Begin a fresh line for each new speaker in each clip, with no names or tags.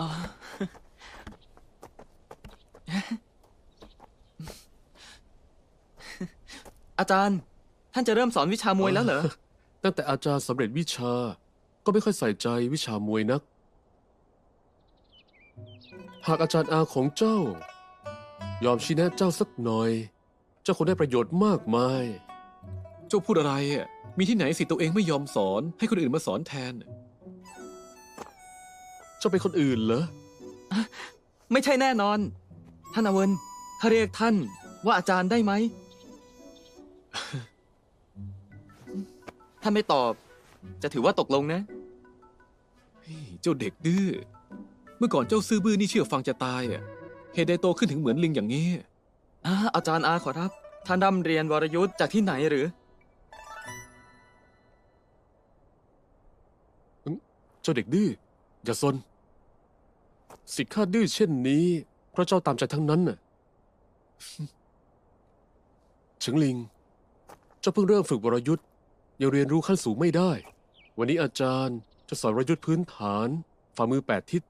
อ๋ออาจารย์ ท่านจะเริ่มสอนวิชามวยแล้วเหรอ
ตั้งแต่อาจารย์สำเร็จวิชา ก็ไม่ค่อยใส่ใจวิชามวยนัก หากอาจารย์อาของเจ้า ยอมชี้แนะเจ้าสักหน่อย เจ้าคงได้ประโยชน์มากมาย
เจ้าพูดอะไรอะมีที่ไหนสิทธิ์ตัวเองไม่ยอมสอน ให้คนอื่นมาสอนแทน
เจ้าเป็นคนอื่นเหรอ
ไม่ใช่แน่นอน ท่านอเวนข้าเรียกท่านว่าอาจารย์ได้ไหม ท่านไม่ตอบ จะถือว่าตกลงนะ
เฮ้ยเจ้าเด็กดื้อ เมื่อก่อนเจ้าซื่อบื้อนี่เชื่อฟังจะตายอะเหตุใดโตขึ้นถึงเหมือนลิงอย่างนี้
อาอาจารย์อาขอรับ ท่านร่ำเรียนวรยุทธ์จากที่ไหนหรือ
เจ้าเด็กดื้ออย่าซน สิทธิ์ข้าดื้อเช่นนี้พระเจ้าตามใจทั้งนั้นน่ะเฉิงลิง เจ้าเพิ่งเริ่มฝึกวรยุทธ์ยังเรียนรู้ขั้นสูงไม่ได้ วันนี้อาจารย์จะสอนวรยุทธ์พื้นฐาน ฝ่ามือแปดทิศ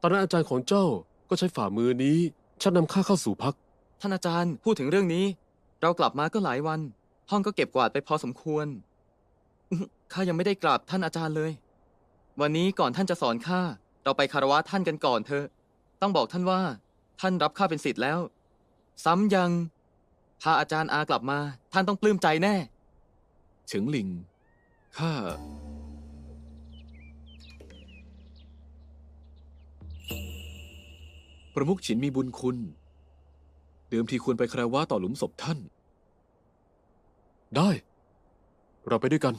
ตอนนั้นอาจารย์ของเจ้าก็ใช้ฝ่ามือนี้ชักนำข้าเข้าสู่พัก
ท่านอาจารย์พูดถึงเรื่องนี้ เรากลับมาก็หลายวัน ห้องก็เก็บกวาดไปพอสมควรข้ายังไม่ได้กราบท่านอาจารย์เลย วันนี้ก่อนท่านจะสอนข้า เราไปคารวะท่านกันก่อนเถอะ ต้องบอกท่านว่า ท่านรับข้าเป็นศิษย์แล้ว ซ้ำยังพาอาจารย์อากลับมา ท่านต้องปลื้มใจแน่
เฉิงลิง ข้า ประมุขฉินมีบุญคุณ เดิมทีควรไปคารวะต่อหลุมศพท่าน
ได้ เราไปด้วยกัน